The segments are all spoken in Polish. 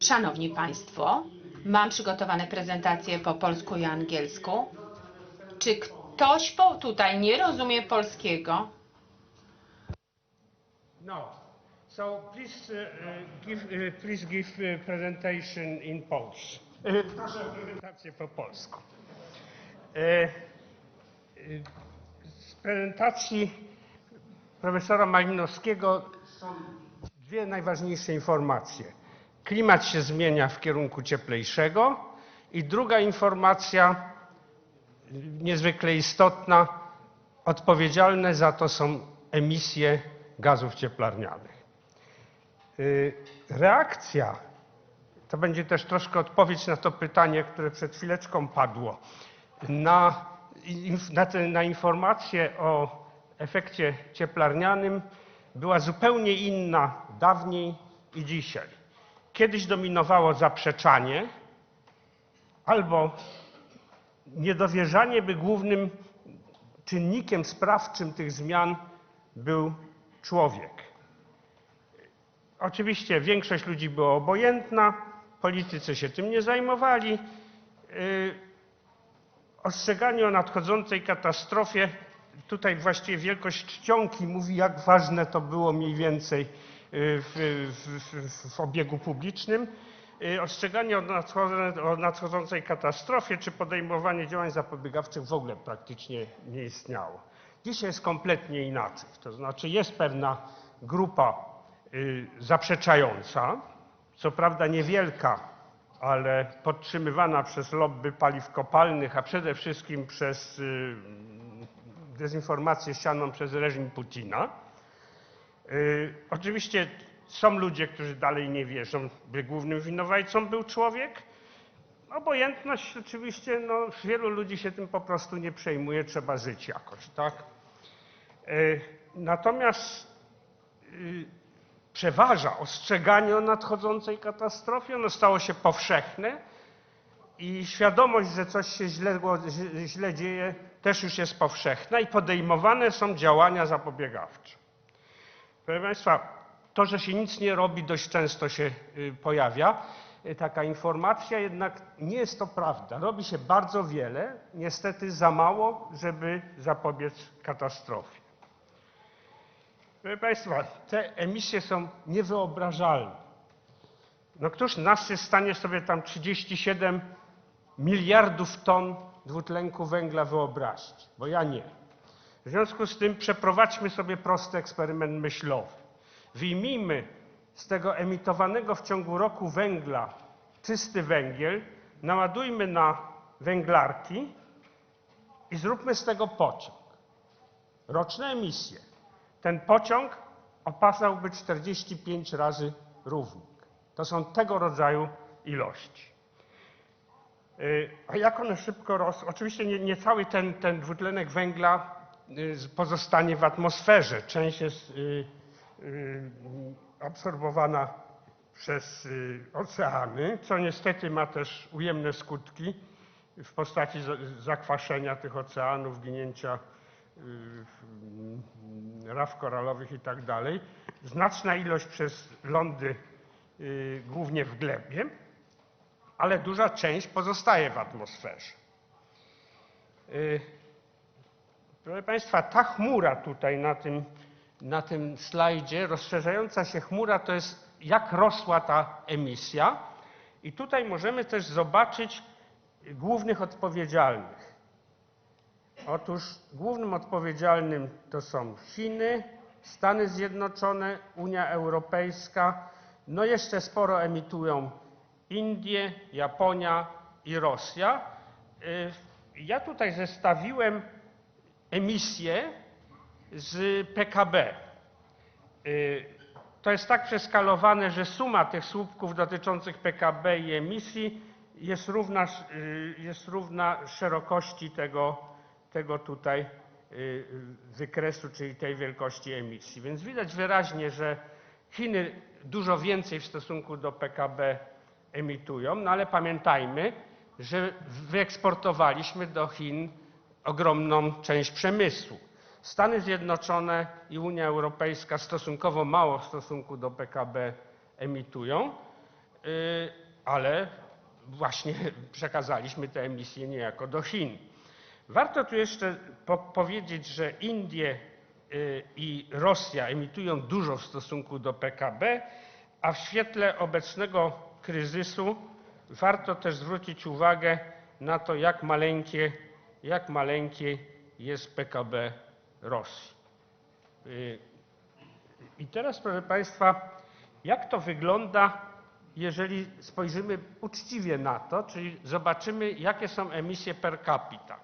Szanowni Państwo, mam przygotowane prezentacje po polsku i angielsku. Czy ktoś po, tutaj nie rozumie polskiego? No. So please uh, uh, give, uh, please give uh, presentation in Polish. Uh, Proszę o prezentację po polsku. Z prezentacji profesora Malinowskiego są dwie najważniejsze informacje. Klimat się zmienia w kierunku cieplejszego i druga informacja, niezwykle istotna, odpowiedzialne za to są emisje gazów cieplarnianych. Y, Reakcja, to będzie też troszkę odpowiedź na to pytanie, które przed chwileczką padło, na, na, te, na informację o efekcie cieplarnianym była zupełnie inna dawniej i dzisiaj. Kiedyś dominowało zaprzeczanie albo niedowierzanie, by głównym czynnikiem sprawczym tych zmian był człowiek. Oczywiście większość ludzi była obojętna, politycy się tym nie zajmowali. Yy, Ostrzeganie o nadchodzącej katastrofie, tutaj właściwie wielkość czcionki mówi, jak ważne to było mniej więcej yy, w, w, w, obiegu publicznym. Yy, Ostrzeganie o, o nadchodzącej katastrofie czy podejmowanie działań zapobiegawczych w ogóle praktycznie nie istniało. Dzisiaj jest kompletnie inaczej. To znaczy jest pewna grupa y, zaprzeczająca, co prawda niewielka, ale podtrzymywana przez lobby paliw kopalnych, a przede wszystkim przez y, dezinformację sianą przez reżim Putina. Y, Oczywiście są ludzie, którzy dalej nie wierzą, by głównym winowajcą był człowiek. Obojętność oczywiście, no, wielu ludzi się tym po prostu nie przejmuje, trzeba żyć jakoś, tak? Y, Natomiast y, przeważa ostrzeganie o nadchodzącej katastrofie, ono stało się powszechne i świadomość, że coś się źle, źle dzieje, też już jest powszechna i podejmowane są działania zapobiegawcze. Proszę Państwa, to, że się nic nie robi, dość często się y, pojawia y, taka informacja, jednak nie jest to prawda. Robi się bardzo wiele, niestety za mało, żeby zapobiec katastrofie. Proszę Państwa, te emisje są niewyobrażalne. No któż nas jest w stanie sobie tam 37 miliardów ton dwutlenku węgla wyobrazić? Bo ja nie. W związku z tym przeprowadźmy sobie prosty eksperyment myślowy. Wyjmijmy z tego emitowanego w ciągu roku węgla czysty węgiel, naładujmy na węglarki i zróbmy z tego pociąg. Roczne emisje. Ten pociąg opasałby 45 razy równik. To są tego rodzaju ilości. Y, A jak one szybko rosną? Oczywiście nie, nie cały ten, ten dwutlenek węgla y, pozostanie w atmosferze. Część jest y, y, absorbowana przez y, oceany, co niestety ma też ujemne skutki w postaci za- zakwaszenia tych oceanów, ginięcia y, raf koralowych i tak dalej. Znaczna ilość przez lądy, y, głównie w glebie, ale duża część pozostaje w atmosferze. Y, Proszę Państwa, ta chmura tutaj na tym, na tym slajdzie, rozszerzająca się chmura, to jest jak rosła ta emisja. I tutaj możemy też zobaczyć głównych odpowiedzialnych. Otóż głównym odpowiedzialnym to są Chiny, Stany Zjednoczone, Unia Europejska, no jeszcze sporo emitują Indie, Japonia i Rosja. Y, Ja tutaj zestawiłem emisje z PKB. Y, To jest tak przeskalowane, że suma tych słupków dotyczących PKB i emisji jest równa, y, jest równa szerokości tego, tego tutaj wykresu, czyli tej wielkości emisji. Więc widać wyraźnie, że Chiny dużo więcej w stosunku do PKB emitują, no ale pamiętajmy, że wyeksportowaliśmy do Chin ogromną część przemysłu. Stany Zjednoczone i Unia Europejska stosunkowo mało w stosunku do PKB emitują, y, ale właśnie przekazaliśmy te emisje niejako do Chin. Warto tu jeszcze po powiedzieć, że Indie y, i Rosja emitują dużo w stosunku do PKB, a w świetle obecnego kryzysu warto też zwrócić uwagę na to, jak maleńkie, jak maleńkie jest PKB Rosji. Y, I teraz, proszę Państwa, jak to wygląda, jeżeli spojrzymy uczciwie na to, czyli zobaczymy, jakie są emisje per capita.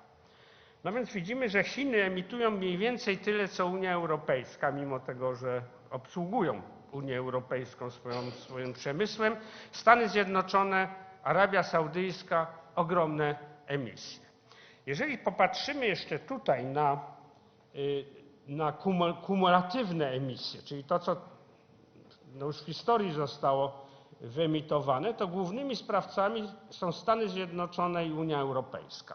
No więc widzimy, że Chiny emitują mniej więcej tyle, co Unia Europejska, mimo tego, że obsługują Unię Europejską swoim przemysłem. Stany Zjednoczone, Arabia Saudyjska ogromne emisje. Jeżeli popatrzymy jeszcze tutaj na, y, na kumu- kumulatywne emisje, czyli to, co no już w historii zostało wyemitowane, to głównymi sprawcami są Stany Zjednoczone i Unia Europejska.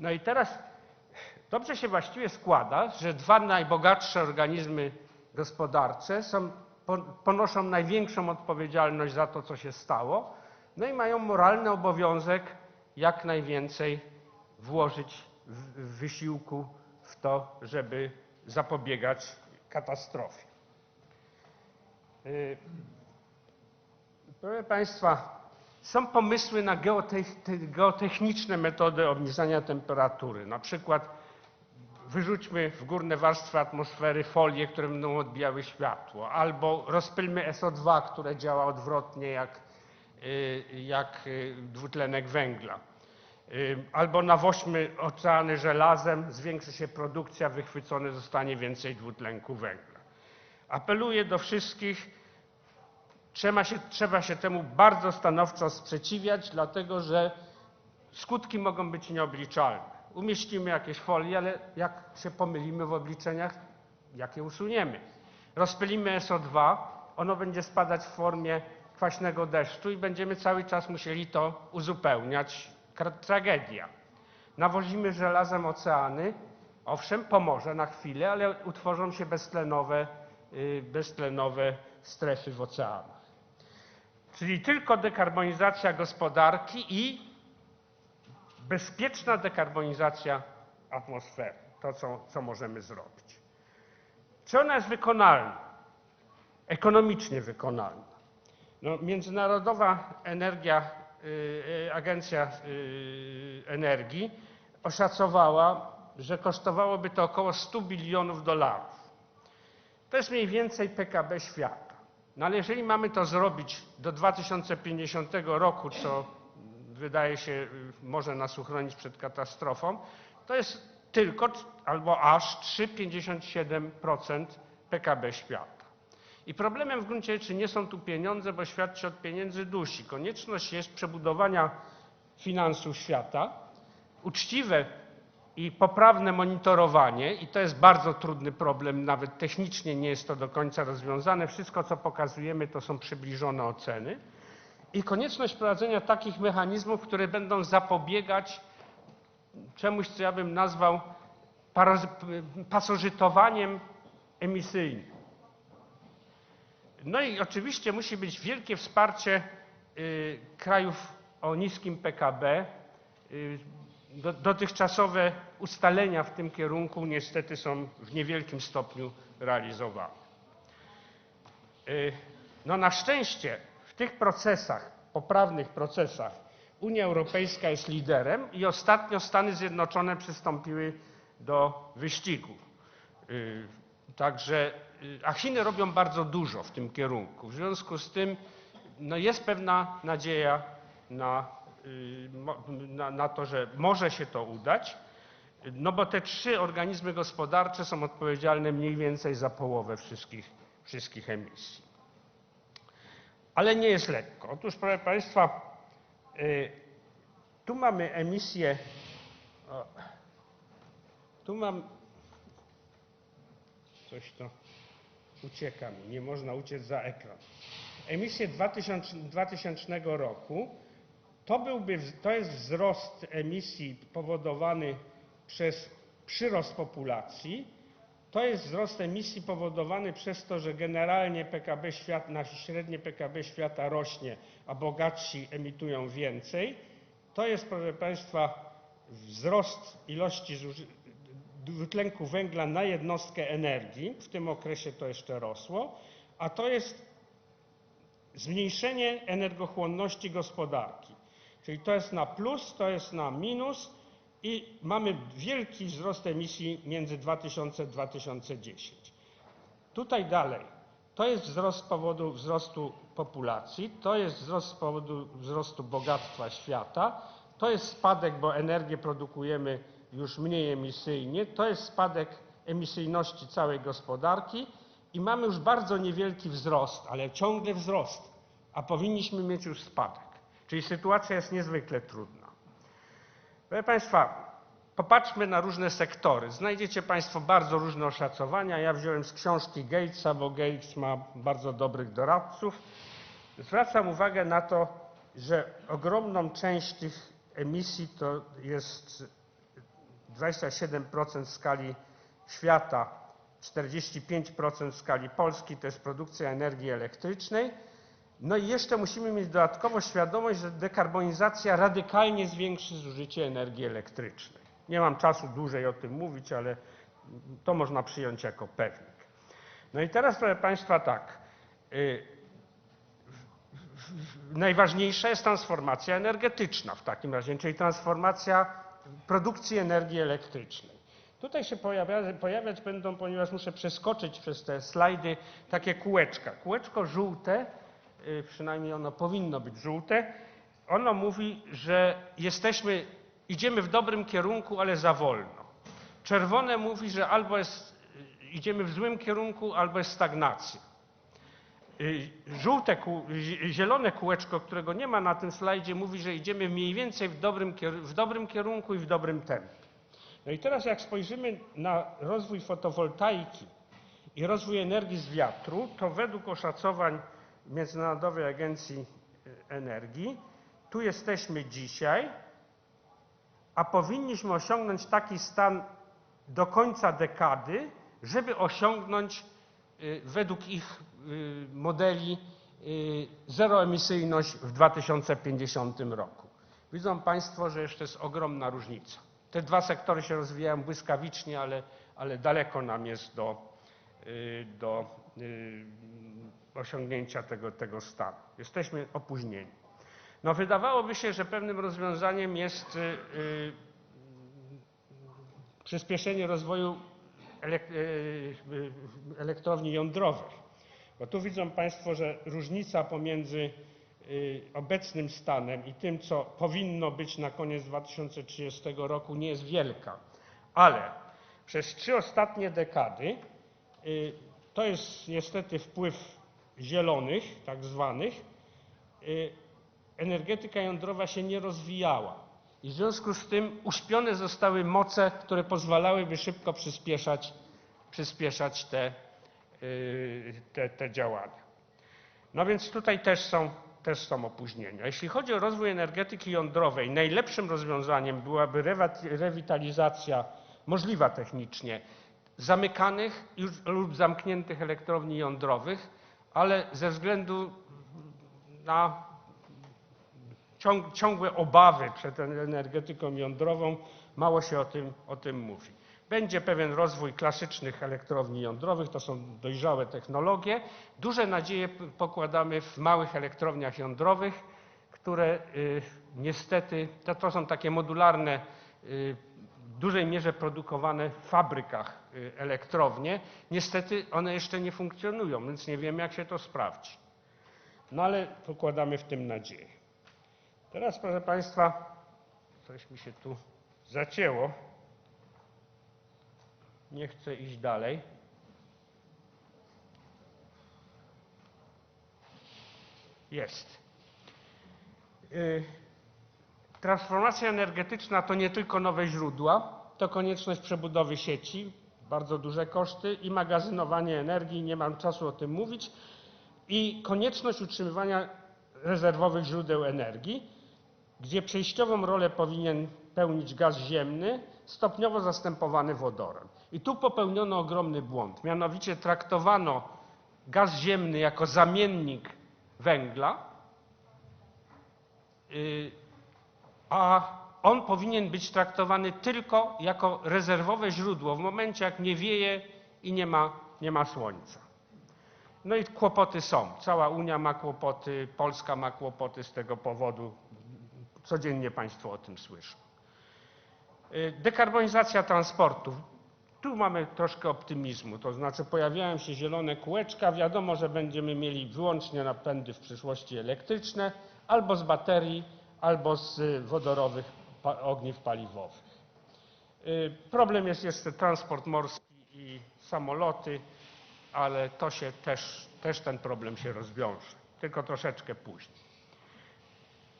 No i teraz dobrze się właściwie składa, że dwa najbogatsze organizmy gospodarcze są, ponoszą największą odpowiedzialność za to, co się stało, no i mają moralny obowiązek jak najwięcej włożyć w, wysiłku w to, żeby zapobiegać katastrofie. Y, Proszę Państwa, są pomysły na geotech- te- geotechniczne metody obniżania temperatury. Na przykład wyrzućmy w górne warstwy atmosfery folie, które będą odbijały światło, albo rozpylmy SO2, które działa odwrotnie jak, y, jak y, dwutlenek węgla. Y, Albo nawoźmy oceany żelazem, zwiększy się produkcja, wychwycone zostanie więcej dwutlenku węgla. Apeluję do wszystkich, Trzeba się, trzeba się temu bardzo stanowczo sprzeciwiać, dlatego że skutki mogą być nieobliczalne. Umieścimy jakieś folie, ale jak się pomylimy w obliczeniach, jak je usuniemy? Rozpylimy SO2, ono będzie spadać w formie kwaśnego deszczu i będziemy cały czas musieli to uzupełniać. Tragedia. Nawozimy żelazem oceany, owszem, pomoże na chwilę, ale utworzą się beztlenowe, y, beztlenowe strefy w oceanach. Czyli tylko dekarbonizacja gospodarki i bezpieczna dekarbonizacja atmosfery. To, co, co możemy zrobić. Czy ona jest wykonalna? Ekonomicznie wykonalna. No, Międzynarodowa Energia, y, y, Agencja y, Energii oszacowała, że kosztowałoby to około 100 bilionów dolarów. To jest mniej więcej PKB świata. No ale jeżeli mamy to zrobić do 2050 roku, co wydaje się y, może nas uchronić przed katastrofą, to jest tylko albo aż 3,57% PKB świata. I problemem w gruncie rzeczy nie są tu pieniądze, bo świat się od pieniędzy dusi. Konieczność jest przebudowania finansów świata, uczciwe i poprawne monitorowanie, i to jest bardzo trudny problem, nawet technicznie nie jest to do końca rozwiązane. Wszystko, co pokazujemy, to są przybliżone oceny. I konieczność wprowadzenia takich mechanizmów, które będą zapobiegać czemuś, co ja bym nazwał pasożytowaniem emisyjnym. No i oczywiście musi być wielkie wsparcie y, krajów o niskim PKB. Y, do, dotychczasowe ustalenia w tym kierunku niestety są w niewielkim stopniu realizowane. Y, No na szczęście w tych procesach, poprawnych procesach, Unia Europejska jest liderem i ostatnio Stany Zjednoczone przystąpiły do wyścigu. Y, Także, y, a Chiny robią bardzo dużo w tym kierunku. W związku z tym no jest pewna nadzieja na, y, na, na to, że może się to udać, no bo te trzy organizmy gospodarcze są odpowiedzialne mniej więcej za połowę wszystkich, wszystkich emisji. Ale nie jest lekko. Otóż, proszę Państwa, y, tu mamy emisję. Tu mam. Coś to ucieka mi, nie można uciec za ekran. Emisję 2000, 2000 roku to, byłby, to jest wzrost emisji powodowany przez przyrost populacji to jest wzrost emisji powodowany przez to, że generalnie PKB świata, nasze średnie PKB świata rośnie, a bogatsi emitują więcej. To jest, proszę Państwa, wzrost ilości dwutlenku węgla na jednostkę energii. W tym okresie to jeszcze rosło, a to jest zmniejszenie energochłonności gospodarki. Czyli to jest na plus, to jest na minus i mamy wielki wzrost emisji między 2000 a 2010. Tutaj dalej. To jest wzrost z powodu wzrostu populacji, to jest wzrost z powodu wzrostu bogactwa świata, to jest spadek, bo energię produkujemy już mniej emisyjnie, to jest spadek emisyjności całej gospodarki i mamy już bardzo niewielki wzrost, ale ciągle wzrost, a powinniśmy mieć już spadek. Czyli sytuacja jest niezwykle trudna. Proszę Państwa, popatrzmy na różne sektory. Znajdziecie Państwo bardzo różne oszacowania. Ja wziąłem z książki Gatesa, bo Gates ma bardzo dobrych doradców. Zwracam uwagę na to, że ogromną część tych emisji to jest 27% w skali świata, 45% w skali Polski, to jest produkcja energii elektrycznej. No i jeszcze musimy mieć dodatkowo świadomość, że dekarbonizacja radykalnie zwiększy zużycie energii elektrycznej. Nie mam czasu dłużej o tym mówić, ale to można przyjąć jako pewnik. No i teraz, proszę Państwa, tak. y, Najważniejsza jest transformacja energetyczna w takim razie, czyli transformacja produkcji energii elektrycznej. Tutaj się pojawia, pojawiać będą, ponieważ muszę przeskoczyć przez te slajdy, takie kółeczka. Kółeczko żółte, przynajmniej ono powinno być żółte, ono mówi, że jesteśmy, idziemy w dobrym kierunku, ale za wolno. Czerwone mówi, że albo jest, y, idziemy w złym kierunku, albo jest stagnacja. Y, Żółte, zielone kółeczko, którego nie ma na tym slajdzie, mówi, że idziemy mniej więcej w dobrym, w dobrym kierunku i w dobrym tempie. No i teraz jak spojrzymy na rozwój fotowoltaiki i rozwój energii z wiatru, to według oszacowań Międzynarodowej Agencji Energii, tu jesteśmy dzisiaj, a powinniśmy osiągnąć taki stan do końca dekady, żeby osiągnąć y, według ich y, modeli y, zeroemisyjność w 2050 roku. Widzą Państwo, że jeszcze jest ogromna różnica. Te dwa sektory się rozwijają błyskawicznie, ale, ale daleko nam jest do, do osiągnięcia tego, tego stanu. Jesteśmy opóźnieni. No wydawałoby się, że pewnym rozwiązaniem jest y, y, przyspieszenie rozwoju y, elektrowni jądrowych. Bo tu widzą Państwo, że różnica pomiędzy obecnym stanem i tym, co powinno być na koniec 2030 roku, nie jest wielka. Ale przez trzy ostatnie dekady to jest niestety wpływ zielonych, tak zwanych, y, energetyka jądrowa się nie rozwijała. I w związku z tym uśpione zostały moce, które pozwalałyby szybko przyspieszać, przyspieszać te, y, te, te działania. No więc tutaj też są, też są opóźnienia. Jeśli chodzi o rozwój energetyki jądrowej, najlepszym rozwiązaniem byłaby rewitalizacja możliwa technicznie zamykanych lub zamkniętych elektrowni jądrowych, ale ze względu na ciąg, ciągłe obawy przed energetyką jądrową, mało się o tym, o tym mówi. Będzie pewien rozwój klasycznych elektrowni jądrowych, to są dojrzałe technologie. Duże nadzieje pokładamy w małych elektrowniach jądrowych, które y, niestety, to, to są takie modularne, y, w dużej mierze produkowane w fabrykach y, elektrownie. Niestety one jeszcze nie funkcjonują, więc nie wiemy jak się to sprawdzi. No ale pokładamy w tym nadzieję. Teraz, proszę Państwa, coś mi się tu zacięło. Nie chcę iść dalej. Jest. Y, Transformacja energetyczna to nie tylko nowe źródła, to konieczność przebudowy sieci, bardzo duże koszty i magazynowanie energii, nie mam czasu o tym mówić, i konieczność utrzymywania rezerwowych źródeł energii, gdzie przejściową rolę powinien pełnić gaz ziemny, stopniowo zastępowany wodorem. I tu popełniono ogromny błąd. Mianowicie traktowano gaz ziemny jako zamiennik węgla, y, a on powinien być traktowany tylko jako rezerwowe źródło w momencie, jak nie wieje i nie ma, nie ma słońca. No i kłopoty są. Cała Unia ma kłopoty, Polska ma kłopoty z tego powodu. Codziennie Państwo o tym słyszą. Y, Dekarbonizacja transportu. Tu mamy troszkę optymizmu, to znaczy pojawiają się zielone kółeczka. Wiadomo, że będziemy mieli wyłącznie napędy w przyszłości elektryczne albo z baterii, albo z wodorowych ogniw paliwowych. Y, Problem jest jeszcze transport morski i samoloty, ale to się też, też ten problem się rozwiąże, tylko troszeczkę później.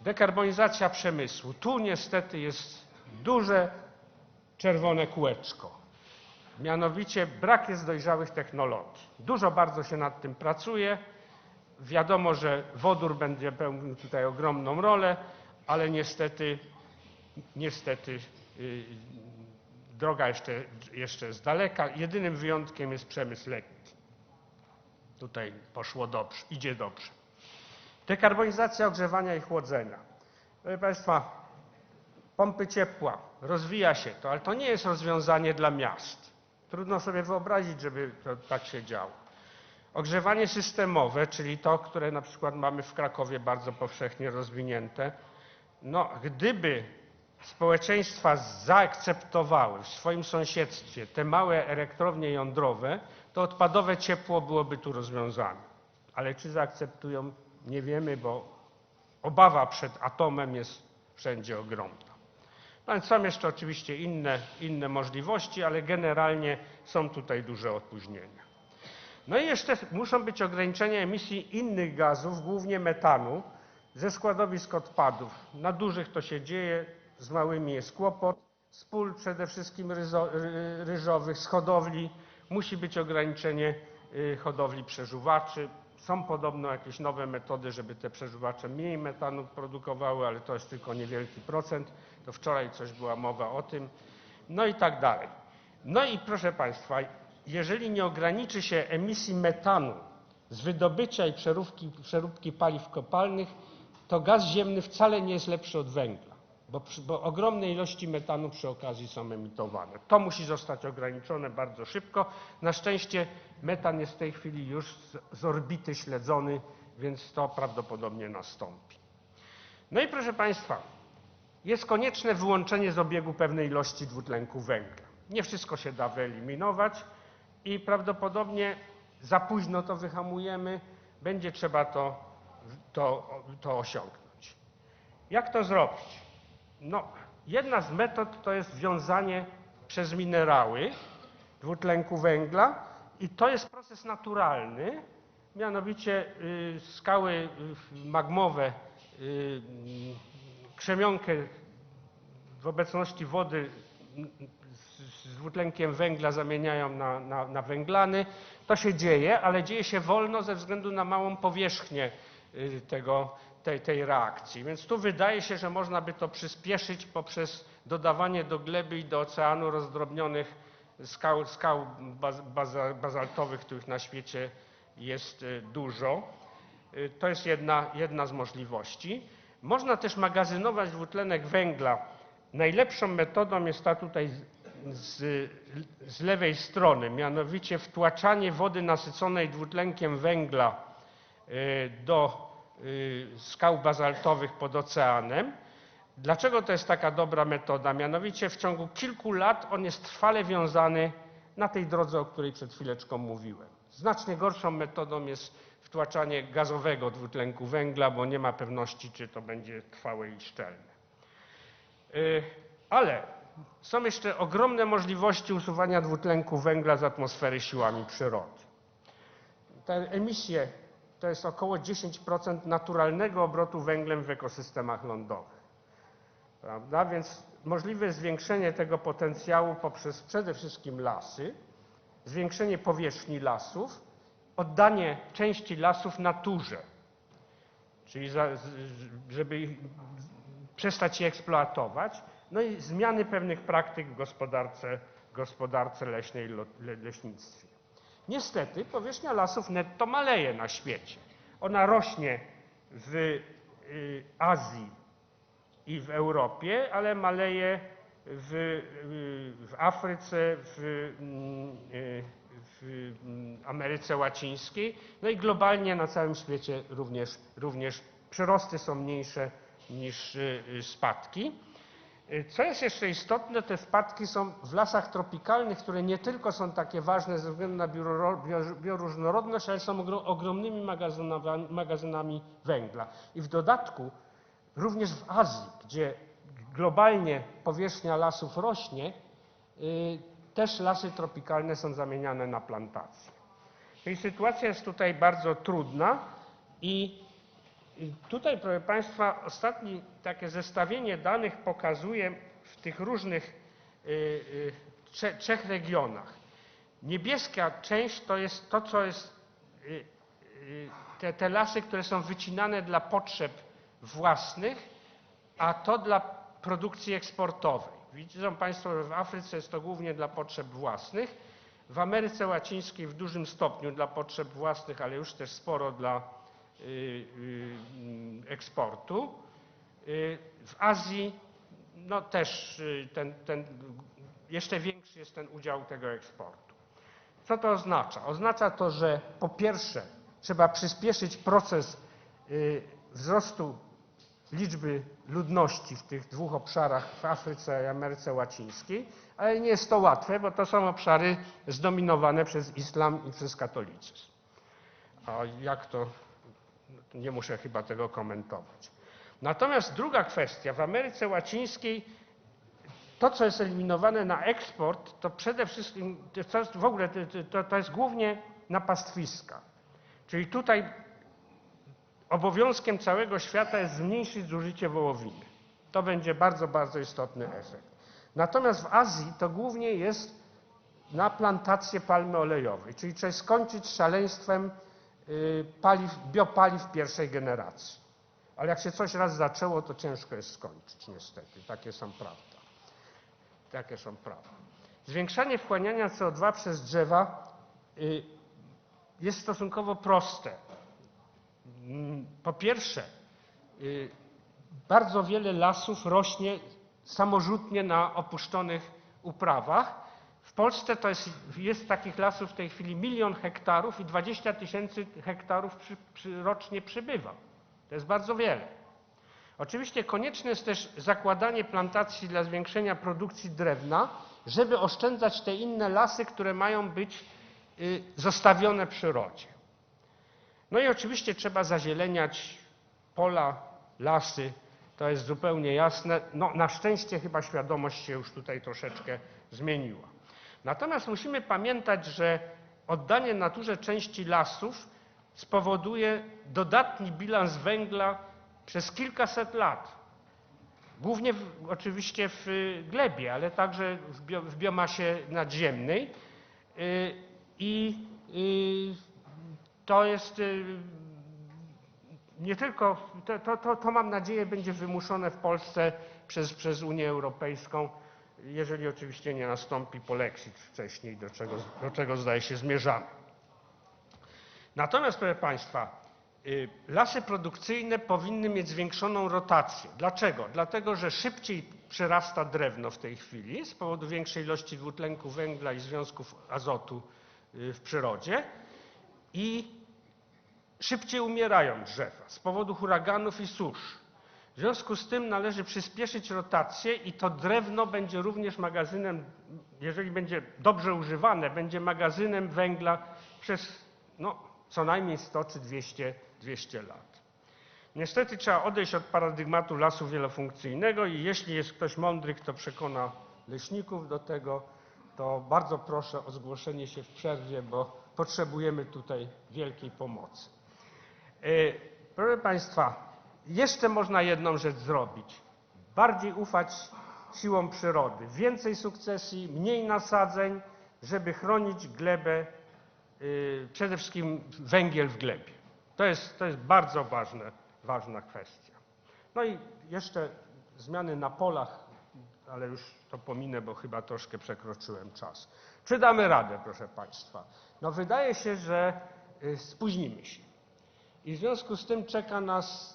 Dekarbonizacja przemysłu. Tu niestety jest duże czerwone kółeczko. Mianowicie brak jest dojrzałych technologii. Dużo bardzo się nad tym pracuje. Wiadomo, że wodór będzie pełnił tutaj ogromną rolę, ale niestety, niestety yy, droga jeszcze, jeszcze jest daleka. Jedynym wyjątkiem jest przemysł lekki. Tutaj poszło dobrze, idzie dobrze. Dekarbonizacja ogrzewania i chłodzenia. Proszę Państwa, pompy ciepła, rozwija się to, ale to nie jest rozwiązanie dla miast. Trudno sobie wyobrazić, żeby to tak się działo. Ogrzewanie systemowe, czyli to, które na przykład mamy w Krakowie bardzo powszechnie rozwinięte, no gdyby społeczeństwa zaakceptowały w swoim sąsiedztwie te małe elektrownie jądrowe, to odpadowe ciepło byłoby tu rozwiązane. Ale czy zaakceptują, nie wiemy, bo obawa przed atomem jest wszędzie ogromna. No są jeszcze oczywiście inne, inne możliwości, ale generalnie są tutaj duże opóźnienia. No i jeszcze muszą być ograniczenia emisji innych gazów, głównie metanu, ze składowisk odpadów. Na dużych to się dzieje, z małymi jest kłopot. Z pól przede wszystkim ryzo, ry, ryżowych, z hodowli musi być ograniczenie y, hodowli przeżuwaczy. Są podobno jakieś nowe metody, żeby te przeżuwacze mniej metanu produkowały, ale to jest tylko niewielki procent. To wczoraj coś była mowa o tym. No i tak dalej. No i proszę Państwa, jeżeli nie ograniczy się emisji metanu z wydobycia i przeróbki, przeróbki paliw kopalnych, to gaz ziemny wcale nie jest lepszy od węgla, bo, bo ogromne ilości metanu przy okazji są emitowane. To musi zostać ograniczone bardzo szybko. Na szczęście metan jest w tej chwili już z, z orbity śledzony, więc to prawdopodobnie nastąpi. No i proszę Państwa, jest konieczne wyłączenie z obiegu pewnej ilości dwutlenku węgla. Nie wszystko się da wyeliminować i prawdopodobnie za późno to wyhamujemy, będzie trzeba to, to, to osiągnąć. Jak to zrobić? No, jedna z metod to jest wiązanie przez minerały dwutlenku węgla i to jest proces naturalny, mianowicie y, skały y, magmowe y, krzemionkę w obecności wody z, dwutlenkiem węgla zamieniają na, na, na węglany. To się dzieje, ale dzieje się wolno ze względu na małą powierzchnię tego, tej, tej reakcji. Więc tu wydaje się, że można by to przyspieszyć poprzez dodawanie do gleby i do oceanu rozdrobnionych skał, skał baz, baza, bazaltowych, których na świecie jest y, dużo. Y, To jest jedna, jedna z możliwości. Można też magazynować dwutlenek węgla. Najlepszą metodą jest ta tutaj z, z, lewej strony, mianowicie wtłaczanie wody nasyconej dwutlenkiem węgla y, do y, skał bazaltowych pod oceanem. Dlaczego to jest taka dobra metoda? Mianowicie w ciągu kilku lat on jest trwale wiązany na tej drodze, o której przed chwileczką mówiłem. Znacznie gorszą metodą jest wtłaczanie gazowego dwutlenku węgla, bo nie ma pewności, czy to będzie trwałe i szczelne. Y, Ale są jeszcze ogromne możliwości usuwania dwutlenku węgla z atmosfery siłami przyrody. Te emisje to jest około 10% naturalnego obrotu węglem w ekosystemach lądowych. Prawda? Więc możliwe zwiększenie tego potencjału poprzez przede wszystkim lasy, zwiększenie powierzchni lasów, oddanie części lasów naturze, czyli za, żeby przestać je eksploatować, no i zmiany pewnych praktyk w gospodarce gospodarce leśnej leśnictwie. Niestety powierzchnia lasów netto maleje na świecie. Ona rośnie w y, Azji i w Europie, ale maleje w, y, w Afryce, w, y, w Ameryce Łacińskiej, no i globalnie na całym świecie również, również przyrosty są mniejsze niż spadki. Y, Co jest jeszcze istotne, te spadki są w lasach tropikalnych, które nie tylko są takie ważne ze względu na bioróżnorodność, ale są ogro- ogromnymi magazynami, magazynami węgla. I w dodatku również w Azji, gdzie globalnie powierzchnia lasów rośnie, y, też lasy tropikalne są zamieniane na plantacje. Czyli sytuacja jest tutaj bardzo trudna i tutaj, proszę Państwa, ostatnie takie zestawienie danych pokazuje w tych różnych y, y, trze, trzech regionach. Niebieska część to jest to, co jest y, te, te lasy, które są wycinane dla potrzeb własnych, a to dla produkcji eksportowej. Widzą Państwo, że w Afryce jest to głównie dla potrzeb własnych, w Ameryce Łacińskiej w dużym stopniu dla potrzeb własnych, ale już też sporo dla eksportu. Y, W Azji no też y, ten, ten, jeszcze większy jest ten udział tego eksportu. Co to oznacza? Oznacza to, że po pierwsze trzeba przyspieszyć proces y, wzrostu liczby ludności w tych dwóch obszarach w Afryce i Ameryce Łacińskiej, ale nie jest to łatwe, bo to są obszary zdominowane przez islam i przez katolicyzm. A jak to, nie muszę chyba tego komentować. Natomiast druga kwestia, w Ameryce Łacińskiej to, co jest eliminowane na eksport, to przede wszystkim, to jest w ogóle, to- to, jest głównie na pastwiska. Czyli tutaj obowiązkiem całego świata jest zmniejszyć zużycie wołowiny. To będzie bardzo, bardzo istotny efekt. Natomiast w Azji to głównie jest na plantację palmy olejowej, czyli trzeba skończyć z szaleństwem paliw, biopaliw pierwszej generacji. Ale jak się coś raz zaczęło, to ciężko jest skończyć, niestety. Takie są prawda. Takie są prawda. Zwiększanie wchłaniania CO2 przez drzewa y, jest stosunkowo proste. Mm, Po pierwsze, y, bardzo wiele lasów rośnie samorzutnie na opuszczonych uprawach. W Polsce to jest, jest takich lasów w tej chwili milion hektarów i 20 tysięcy hektarów przy, przy, rocznie przybywa. To jest bardzo wiele. Oczywiście konieczne jest też zakładanie plantacji dla zwiększenia produkcji drewna, żeby oszczędzać te inne lasy, które mają być y, zostawione przyrodzie. No i oczywiście trzeba zazieleniać pola, lasy, to jest zupełnie jasne. No, na szczęście chyba świadomość się już tutaj troszeczkę zmieniła. Natomiast musimy pamiętać, że oddanie naturze części lasów spowoduje dodatni bilans węgla przez kilkaset lat. Głównie w, oczywiście w y, glebie, ale także w, bio, w biomasie nadziemnej. Y, I y, to jest nie tylko, to, to, to, to mam nadzieję będzie wymuszone w Polsce przez, przez Unię Europejską, jeżeli oczywiście nie nastąpi polexit wcześniej, do czego, do czego zdaje się zmierzamy. Natomiast, proszę Państwa, y, lasy produkcyjne powinny mieć zwiększoną rotację. Dlaczego? Dlatego, że szybciej przyrasta drewno w tej chwili z powodu większej ilości dwutlenku węgla i związków azotu y, w przyrodzie i szybciej umierają drzewa z powodu huraganów i susz. W związku z tym należy przyspieszyć rotację i to drewno będzie również magazynem, jeżeli będzie dobrze używane, będzie magazynem węgla przez no, co najmniej 100 czy 200, 200 lat. Niestety trzeba odejść od paradygmatu lasu wielofunkcyjnego i jeśli jest ktoś mądry, kto przekona leśników do tego, to bardzo proszę o zgłoszenie się w przerwie, bo potrzebujemy tutaj wielkiej pomocy. E, Proszę Państwa, jeszcze można jedną rzecz zrobić. Bardziej ufać siłom przyrody. Więcej sukcesji, mniej nasadzeń, żeby chronić glebę, y, przede wszystkim węgiel w glebie. To jest, to jest bardzo ważne, ważna kwestia. No i jeszcze zmiany na polach, ale już to pominę, bo chyba troszkę przekroczyłem czas. Czy damy radę, proszę Państwa? No wydaje się, że y, spóźnimy się. I w związku z tym czeka nas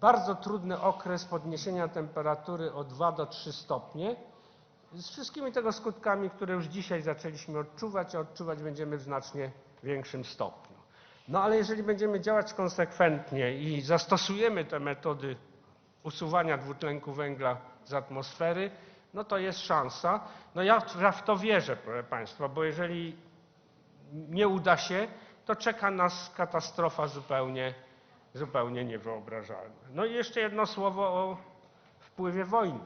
bardzo trudny okres podniesienia temperatury o 2 do 3 stopnie z wszystkimi tego skutkami, które już dzisiaj zaczęliśmy odczuwać, a odczuwać będziemy w znacznie większym stopniu. No ale jeżeli będziemy działać konsekwentnie i zastosujemy te metody usuwania dwutlenku węgla z atmosfery, no to jest szansa. No ja, w to wierzę, proszę Państwa, bo jeżeli nie uda się, to czeka nas katastrofa zupełnie, zupełnie niewyobrażalna. No i jeszcze jedno słowo o wpływie wojny.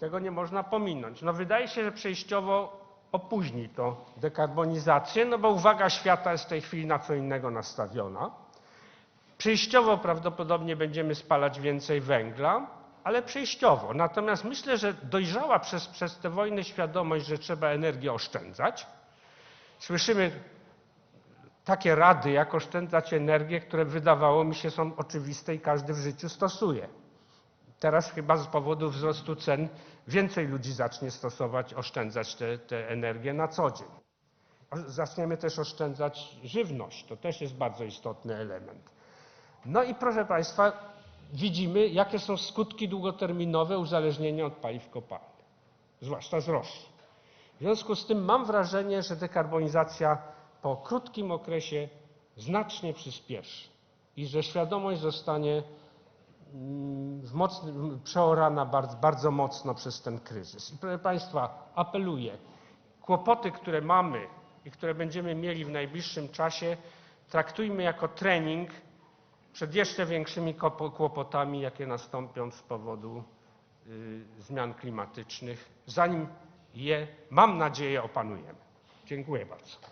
Tego nie można pominąć. No wydaje się, że przejściowo opóźni to dekarbonizację, no bo uwaga świata jest w tej chwili na co innego nastawiona. Przejściowo prawdopodobnie będziemy spalać więcej węgla, ale przejściowo. Natomiast myślę, że dojrzała przez, przez tę wojnę świadomość, że trzeba energię oszczędzać. Słyszymy takie rady, jak oszczędzać energię, które wydawało mi się są oczywiste i każdy w życiu stosuje. Teraz chyba z powodu wzrostu cen więcej ludzi zacznie stosować, oszczędzać tę energię na co dzień. Zaczniemy też oszczędzać żywność. To też jest bardzo istotny element. No i proszę Państwa, widzimy, jakie są skutki długoterminowe uzależnienia od paliw kopalnych, zwłaszcza z Rosji. W związku z tym mam wrażenie, że dekarbonizacja po krótkim okresie znacznie przyspieszy i że świadomość zostanie mm, w mocnym, przeorana bardzo, bardzo mocno przez ten kryzys. I proszę Państwa, apeluję, kłopoty, które mamy i które będziemy mieli w najbliższym czasie, traktujmy jako trening przed jeszcze większymi kłopotami, jakie nastąpią z powodu y, zmian klimatycznych, zanim je, mam nadzieję, opanujemy. Dziękuję bardzo.